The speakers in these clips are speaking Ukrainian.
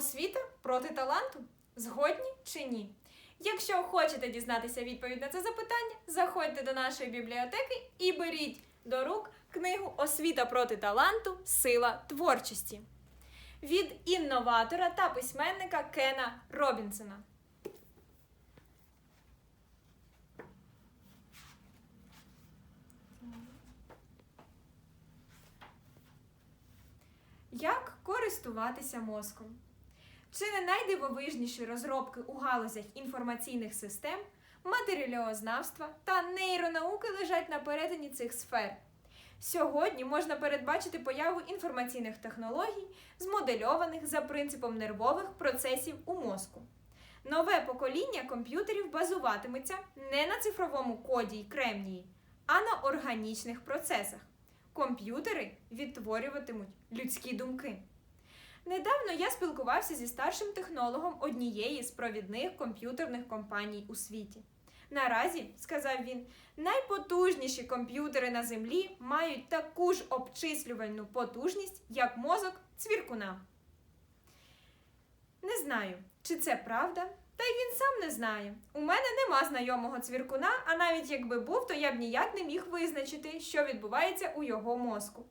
Освіта проти таланту? Згодні чи ні? Якщо хочете дізнатися відповідь на це запитання, заходьте до нашої бібліотеки і беріть до рук книгу Освіта проти таланту Сила творчості від інноватора та письменника Кена Робінсона. Як користуватися мозком? Чи не найдивовижніші розробки у галузях інформаційних систем, матеріаліознавства та нейронауки лежать на перетині цих сфер? Сьогодні можна передбачити появу інформаційних технологій, змодельованих за принципом нервових процесів у мозку. Нове покоління комп'ютерів базуватиметься не на цифровому коді й кремнії, а на органічних процесах. Комп'ютери відтворюватимуть людські думки. Недавно я спілкувався зі старшим технологом однієї з провідних комп'ютерних компаній у світі. Наразі, сказав він, найпотужніші комп'ютери на землі мають таку ж обчислювальну потужність, як мозок цвіркуна. Не знаю, чи це правда, та й він сам не знає. У мене нема знайомого цвіркуна, а навіть якби був, то я б ніяк не міг визначити, що відбувається у його мозку.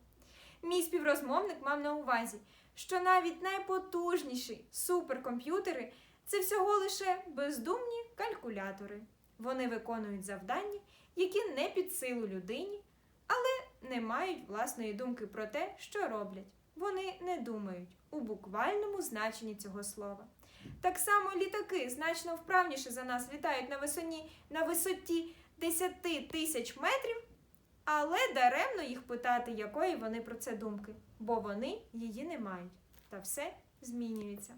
Мій співрозмовник мав на увазі, що навіть найпотужніші суперкомп'ютери це всього лише бездумні калькулятори. Вони виконують завдання, які не під силу людині, але не мають власної думки про те, що роблять. Вони не думають у буквальному значенні цього слова. Так само літаки значно вправніше за нас літають на висоті, на висоті 10 тисяч метрів, але даремно їх питати, якої вони про це думки, бо вони її не мають. Та все змінюється.